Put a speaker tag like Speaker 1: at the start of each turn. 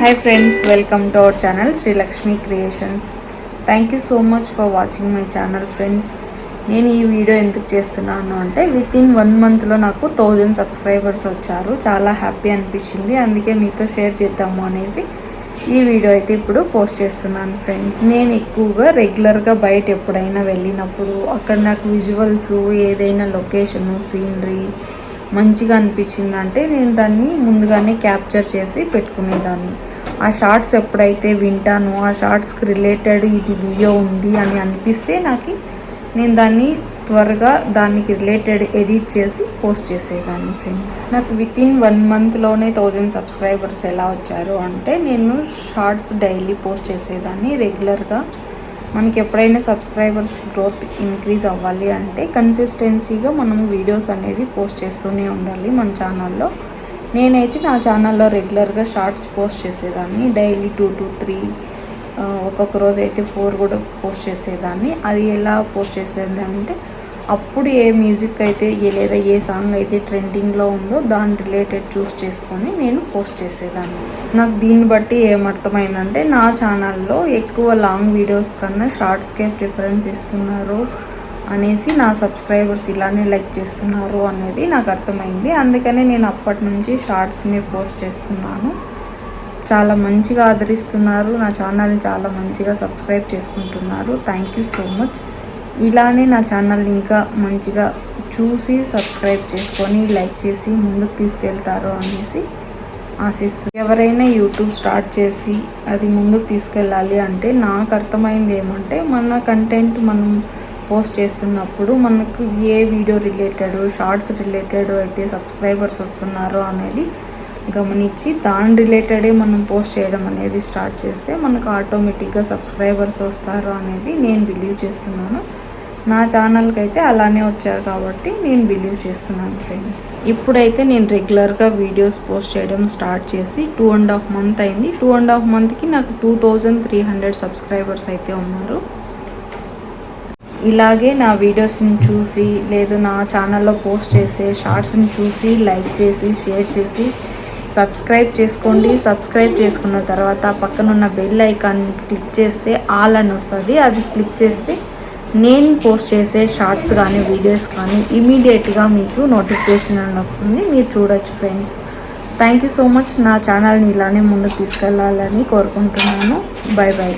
Speaker 1: Hi friends welcome to our channel Srilakshmi creations thank you so much for watching my channel friends నేను ఈ video ఎందుకు చేస్తున్నాను అంటే with in one మంత్లో నాకు థౌజండ్ సబ్స్క్రైబర్స్ వచ్చారు. చాలా హ్యాపీ అనిపించింది. అందుకే మీతో షేర్ చేద్దాము అనేసి ఈ వీడియో అయితే ఇప్పుడు పోస్ట్ చేస్తున్నాను ఫ్రెండ్స్ నేను ఎక్కువగా రెగ్యులర్గా బయట ఎప్పుడైనా వెళ్ళినప్పుడు అక్కడ నాకు విజువల్స్ ఏదైనా లొకేషను సీనరీ మంచిగా అనిపించిందంటే నేను దాన్ని ముందుగానే క్యాప్చర్ చేసి పెట్టుకునేదాన్ని. ఆ షార్ట్స్ ఎప్పుడైతే వింటానో ఆ షార్ట్స్కి రిలేటెడ్ ఇది వీడియో ఉంది అని అనిపిస్తే నాకు నేను దాన్ని త్వరగా దానికి రిలేటెడ్ ఎడిట్ చేసి పోస్ట్ చేసేదాన్ని ఫ్రెండ్స్. నాకు విత్ ఇన్ వన్ మంత్లోనే థౌజండ్ సబ్స్క్రైబర్స్ ఎలా వచ్చారు అంటే నేను షార్ట్స్ డైలీ పోస్ట్ చేసేదాన్ని రెగ్యులర్గా మనకి ఎప్పుడైనా సబ్స్క్రైబర్స్ గ్రోత్ ఇంక్రీజ్ అవ్వాలి అంటే కన్సిస్టెన్సీగా మనం వీడియోస్ అనేది పోస్ట్ చేస్తూనే ఉండాలి మన ఛానల్లో నేనైతే నా ఛానల్లో రెగ్యులర్గా షార్ట్స్ పోస్ట్ చేసేదాన్ని. డైలీ టూ టు త్రీ ఒక్కొక్క రోజు అయితే ఫోర్ కూడా పోస్ట్ చేసేదాన్ని. అది ఎలా పోస్ట్ చేసేది అంటే అప్పుడు ఏ మ్యూజిక్ అయితే ఏ లేదా ఏ సాంగ్ అయితే ట్రెండింగ్లో ఉందో దాని రిలేటెడ్ చూస్ చేసుకొని నేను పోస్ట్ చేసేదాన్ని. నాకు దీన్ని బట్టి ఏమర్థమైందంటే నా ఛానల్లో ఎక్కువ లాంగ్ వీడియోస్ కన్నా షార్ట్స్కే ప్రిఫరెన్స్ ఇస్తున్నారు అనేసి నా సబ్స్క్రైబర్స్ ఇలానే లైక్ చేస్తున్నారు అనేది నాకు అర్థమైంది. అందుకనే నేను అప్పటి నుంచి షార్ట్స్ని పోస్ట్ చేస్తున్నాను. చాలా మంచిగా ఆదరిస్తున్నారు. నా ఛానల్ని చాలా మంచిగా సబ్స్క్రైబ్ చేసుకుంటున్నారు. థ్యాంక్ యూ సో మచ్ ఇలానే నా ఛానల్ని ఇంకా మంచిగా చూసి సబ్స్క్రైబ్ చేసుకొని లైక్ చేసి ముందుకు తీసుకెళ్తారు అనేసి ఆశిస్తూ ఎవరైనా యూట్యూబ్ స్టార్ట్ చేసి అది ముందుకు తీసుకెళ్ళాలి అంటే నాకు అర్థమైంది ఏమంటే మన కంటెంట్ మనం పోస్ట్ చేస్తున్నప్పుడు మనకు ఏ వీడియో రిలేటెడ్ షార్ట్స్ రిలేటెడ్ అయితే సబ్స్క్రైబర్స్ వస్తున్నారో అనేది గమనించి దాని రిలేటెడే మనం పోస్ట్ చేయడం అనేది స్టార్ట్ చేస్తే మనకు ఆటోమేటిక్గా సబ్స్క్రైబర్స్ వస్తారు అనేది నేను బిలీవ్ చేస్తున్నాను. నా ఛానల్కి అయితే అలానే వచ్చారు కాబట్టి నేను బిలీవ్ చేస్తున్నాను ఫ్రెండ్స్ ఇప్పుడైతే నేను రెగ్యులర్గా వీడియోస్ పోస్ట్ చేయడం స్టార్ట్ చేసి టూ అండ్ హాఫ్ మంత్ అయింది. టూ అండ్ హాఫ్ మంత్కి నాకు two thousand three hundred subscribers అయితే ఉన్నారు. ఇలాగే నా వీడియోస్ని చూసి లేదు నా ఛానల్లో పోస్ట్ చేసే షార్ట్స్ని చూసి లైక్ చేసి షేర్ చేసి సబ్స్క్రైబ్ చేసుకోండి. సబ్స్క్రైబ్ చేసుకున్న తర్వాత పక్కనున్న బెల్ ఐకాన్ క్లిక్ చేస్తే ఆల్ అని వస్తుంది. అది క్లిక్ చేస్తే నేను పోస్ట్ చేసే షార్ట్స్ కానీ వీడియోస్ కానీ ఇమీడియట్గా మీకు నోటిఫికేషన్ అని వస్తుంది. మీరు చూడొచ్చు friends. Thank you so much. నా ఛానల్ని ఇలానే ముందుకు తీసుకెళ్ళాలని కోరుకుంటున్నాను. Bye bye